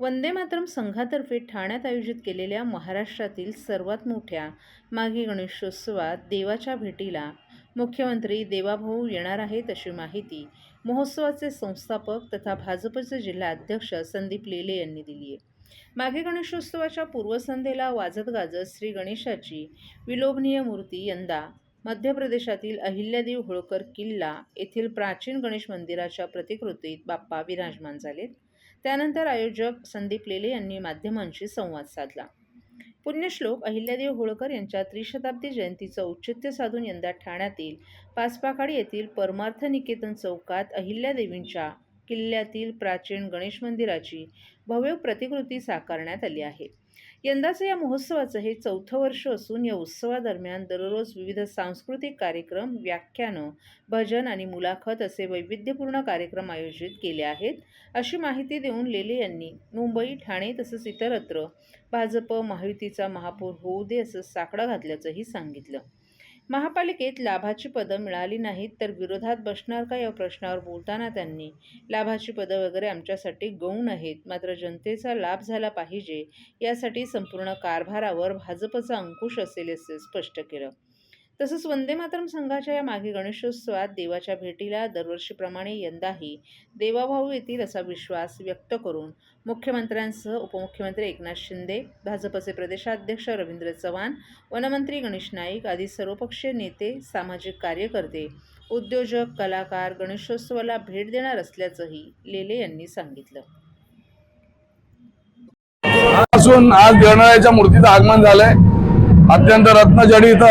वंदे मातरम संघातर्फे ठाण्यात आयोजित केलेल्या महाराष्ट्रातील सर्वात मोठ्या माघी गणेशोत्सवात देवाच्या भेटीला मुख्यमंत्री देवाभाऊ येणार आहेत अशी माहिती महोत्सवाचे संस्थापक तथा भाजपचे जिल्हा अध्यक्ष संदीप लेले यांनी दिली आहे. माघे गणेशोत्सवाच्या पूर्वसंध्येला वाजत गाजत श्री गणेशाची विलोभनीय मूर्ती यंदा मध्य प्रदेशातील अहिल्यादेव होळकर किल्ला येथील प्राचीन गणेश मंदिराच्या प्रतिकृतीत बाप्पा विराजमान झालेत. त्यानंतर आयोजक संदीप लेले यांनी माध्यमांशी संवाद साधला. पुण्यश्लोक अहिल्यादेव होळकर यांच्या त्रिशताब्दी जयंतीचं औचित्य साधून यंदा ठाण्यातील पाचपाखाडी येथील परमार्थ निकेतन चौकात अहिल्यादेवींच्या किल्ल्यातील प्राचीन गणेश मंदिराची भव्य प्रतिकृती साकारण्यात आली आहे. यंदाचं या महोत्सवाचं हे चौथं वर्ष असून या उत्सवादरम्यान दररोज विविध सांस्कृतिक कार्यक्रम व्याख्यानं भजन आणि मुलाखत असे वैविध्यपूर्ण कार्यक्रम आयोजित केले आहेत. अशी माहिती देऊन लेले यांनी मुंबई ठाणे तसंच इतरत्र भाजप महायुतीचा महापौर होऊ दे असं साकडं घातल्याचंही सांगितलं. महापालिकेत लाभाची पदं मिळाली नाहीत तर विरोधात बसणार का या प्रश्नावर बोलताना त्यांनी? लाभाची पदं वगैरे आमच्यासाठी गौण आहेत. मात्र जनतेचा लाभ झाला पाहिजे. यासाठी संपूर्ण कारभारावर भाजपचा अंकुश असेल असे स्पष्ट केलं. तसंच वंदे मातरम संघाच्या या मागे गणेशोत्सवात देवाच्या भेटीला दरवर्षीप्रमाणे यंदाही देवाभाऊ येतील असा विश्वास व्यक्त करून मुख्यमंत्र्यांसह उपमुख्यमंत्री एकनाथ शिंदे भाजपचे प्रदेशाध्यक्ष रवींद्र चव्हाण वनमंत्री गणेश नाईक आदी सर्वपक्षीय नेते सामाजिक कार्यकर्ते उद्योजक कलाकार गणेशोत्सवाला भेट देणार असल्याचंही लेले यांनी सांगितलं. आज गणरायाच्या मूर्तीचं आगमन झालंय. अत्यंत रत्नजडित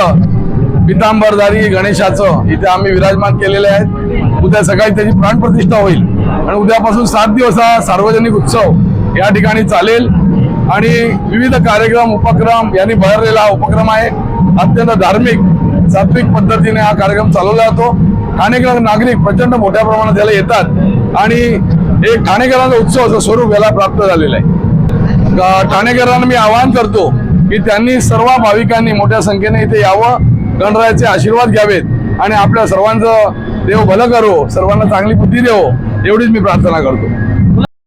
पितांबरधारी गणेशाचं इथे आम्ही विराजमान केलेले आहेत. उद्या सकाळी त्याची प्राणप्रतिष्ठा होईल. आणि उद्यापासून सात दिवस हा सार्वजनिक उत्सव या ठिकाणी चालेल. आणि विविध कार्यक्रम उपक्रम यांनी भरलेला हा उपक्रम आहे. अत्यंत धार्मिक सात्विक पद्धतीने हा कार्यक्रम चालवला जातो. ठाणेकर नागरिक प्रचंड मोठ्या प्रमाणात याला येतात. आणि एक ठाणेकरांचा उत्सवाचं स्वरूप याला प्राप्त झालेलं आहे. ग- ठाणेकरांना मी आवाहन करतो की त्यांनी सर्व भाविकांनी मोठ्या संख्येने इथे यावं. गणरायाचे आशीर्वाद घ्यावेत आणि आपल्या सर्वांचं देव भलं करो सर्वांना चांगली बुद्धी देवो एवढीच मी प्रार्थना करतो.